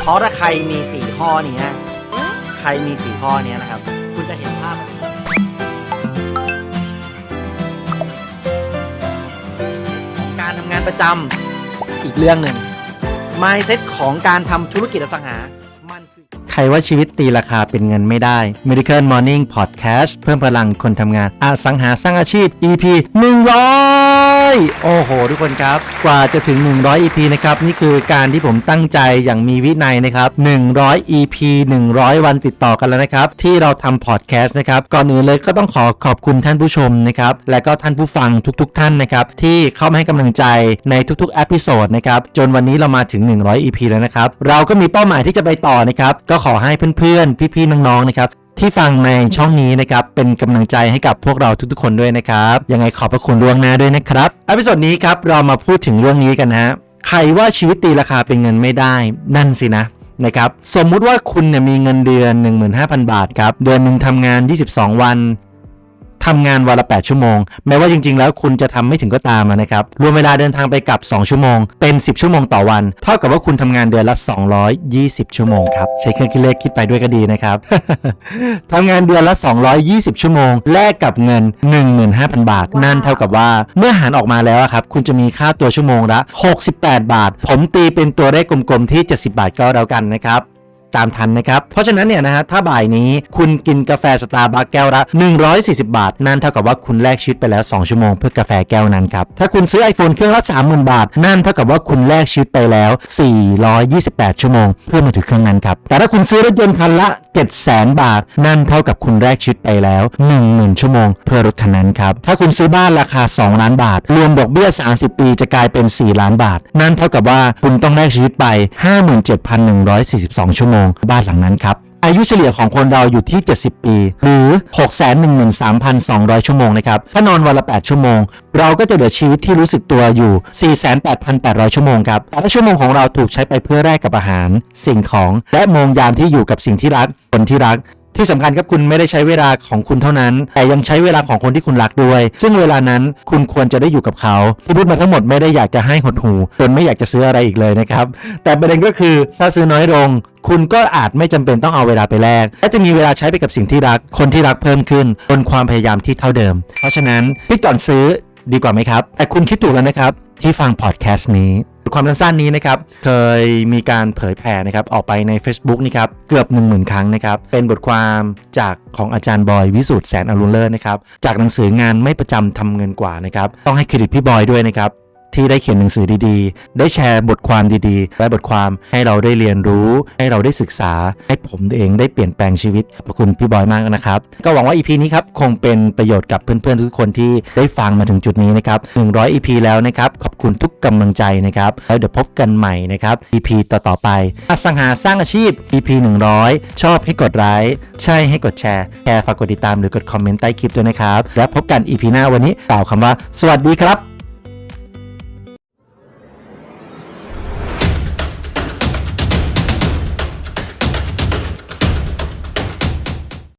เพราะถ้าใครมีสี่ข้อนี้ยใครมีสี่ข้อนี้นะครับ คุณจะเห็นภาพ ของการทำงานประจำอีกเรื่องหนึ่ง mindset ของการทำธุรกิจอสังหาใครว่าชีวิตตีราคาเป็นเงินไม่ได้ Medical Morning Podcast เพิ่มพลังคนทำงานอสังหาสร้างอาชีพ EP 100 โอ้โห ทุกคนครับ กว่าจะถึง 100 EP นะครับ นี่คือการที่ผมตั้งใจอย่างมีวินัยนะครับ 100 EP 100 วันติดต่อกันแล้วนะครับ ที่เราทำพอดแคสต์นะครับ ก่อนอื่นเลยก็ต้องขอขอบคุณท่านผู้ชมนะครับ และก็ท่านผู้ฟังทุก ๆทท่านนะครับ ที่เข้ามาให้กำลังใจในทุกๆอพิโซดนะครับ จนวันนี้เรามาถึง 100 EP แล้วนะครับ เราก็มีเป้าหมายที่จะไปต่อนะครับ ก็ขอให้เพื่อนๆ พี่ๆ น้องๆ นะครับ ที่ฟังในช่องนี้นะครับ เป็นกำลังใจให้กับพวกเราทุกๆ คนด้วยนะครับ ยังไงขอบพระคุณล่วงหน้าด้วยนะครับอพิสซดนี้ครับเรามาพูดถึงเรื่องนี้กันนะฮะใครว่าชีวิตตีราคาเป็นเงินไม่ได้นั่นสินะนะครับสมมุติว่าคุณเนี่ยมีเงินเดือน 15,000 บาทครับ เดือนหนึ่งทำงาน 22 วัน ทำงานวันละ 8 ชั่วโมง แม้ว่าจริง ๆ แล้วคุณจะทำไม่ถึงก็ตามอะนะครับ รวมเวลาเดินทางไปกลับ 2 ชั่วโมง เป็น 10 ชั่วโมงต่อวัน เท่ากับว่าคุณทำงานเดือนละ 220 ชั่วโมงครับ ใช้เครื่องคิดเลขคิดไปด้วยก็ดีนะครับ ทำงานเดือนละ 220 ชั่วโมง แลกกับเงิน 15,000 บาท นั่นเท่ากับว่าเมื่อหารออกมาแล้วอะครับ คุณจะมีค่าตัวชั่วโมงละ 68 บาท ผมตีเป็นตัวเลขกลมๆที่ 70 บาทก็แล้วกันนะครับ ตามทันนะครับ เพราะฉะนั้นเนี่ยนะฮะถ้าบ่ายนี้คุณกินกาแฟสตาร์บัคแก้วละ 140 บาท นั่นเท่ากับว่าคุณแลกชีวิตไปแล้ว 2 ชั่วโมงเพื่อกาแฟแก้วนั้นครับ ถ้าคุณซื้อ iPhone เครื่องละ 30,000 บาท นั่นเท่ากับว่าคุณแลกชีวิตไปแล้ว 428 ชั่วโมง เพื่อมาถึงเครื่องนั้นครับแต่ถ้าคุณซื้อรถยนต์คันละ 700,000 บาท นั่นเท่ากับคุณแรกชีวิตไปแล้ว 10,000 ชั่วโมงเพื่อรถคันนั้นครับ ถ้าคุณซื้อบ้านราคา 2 ล้านบาท รวมดอกเบี้ย 30 ปีจะกลายเป็น 4 ล้านบาท นั่นเท่ากับว่าคุณต้องแลกชีวิตไป 57,142 ชั่วโมง บ้านหลังนั้นครับ อายุเฉลี่ยของคนเราอยู่ที่ 70 ปี หรือ 613,200 ชั่วโมงนะครับ ถ้านอนวันละ 8 ชั่วโมง เราก็จะเหลือชีวิตที่รู้สึกตัวอยู่ 48,800 ชั่วโมงครับ แต่ละชั่วโมงของเราถูกใช้ไปเพื่อแลกกับอาหาร สิ่งของ และโมงยามที่อยู่กับสิ่งที่รัก คนที่รัก ที่สำคัญครับคุณไม่ได้ใช้เวลาของคุณเท่านั้น แต่ยังใช้เวลาของคนที่คุณรักด้วย ซึ่งเวลานั้นคุณควรจะได้อยู่กับเขา ที่พูดมาทั้งหมดไม่ได้อยากจะให้หดหูจนไม่อยากจะซื้ออะไรอีกเลยนะครับ แต่ประเด็นก็คือถ้าซื้อน้อยลงคุณก็อาจไม่จำเป็นต้องเอาเวลาไปแลกและจะมีเวลาใช้ไปกับสิ่งที่รัก คนที่รักเพิ่มขึ้นบนความพยายามที่เท่าเดิม เพราะฉะนั้นคิดก่อนซื้อดีกว่าไหมครับ แต่คุณคิดถูกแล้วนะครับ ที่ฟังพอดแคสต์นี้ ความสั้นๆนี้นะครับเคยมีการเผยแผ่นะครับออกไปใน Facebook นี่ครับเกือบ 1 0,000 ครั้งนะครับเป็นบทความจากของอาจารย์บอยวิสุทธ์แสนอรุณเลิศนะครับจากหนังสืองานไม่ประจำทำเงินกว่านะครับต้องให้เครดิตพี่บอยด้วยนะครับ ที่ได้เขียนหนังสือดีๆ ได้แชร์บทความดีๆ และบทความให้เราได้เรียนรู้ ให้เราได้ศึกษา ให้ผมเองได้เปลี่ยนแปลงชีวิตขอบคุณพี่บอยมากนะครับ ก็หวังว่า EP นี้ครับคงเป็นประโยชน์กับเพื่อนๆ ทุกคนที่ได้ฟังมาถึงจุดนี้นะครับ 100 EP แล้วนะครับ ขอบคุณทุกกำลังใจนะครับ แล้วเดี๋ยวพบกันใหม่นะครับ EP ต่อๆไป อสังหาสร้างอาชีพ EP 100 ชอบให้กดไลค์ใช่ให้กดแชร์แชร์ฝากกดติดตามหรือกดคอมเมนต์ใต้คลิปด้วยนะครับ แล้วพบกัน EP หน้าวันนี้กล่าวคำว่า สวัสดีครับ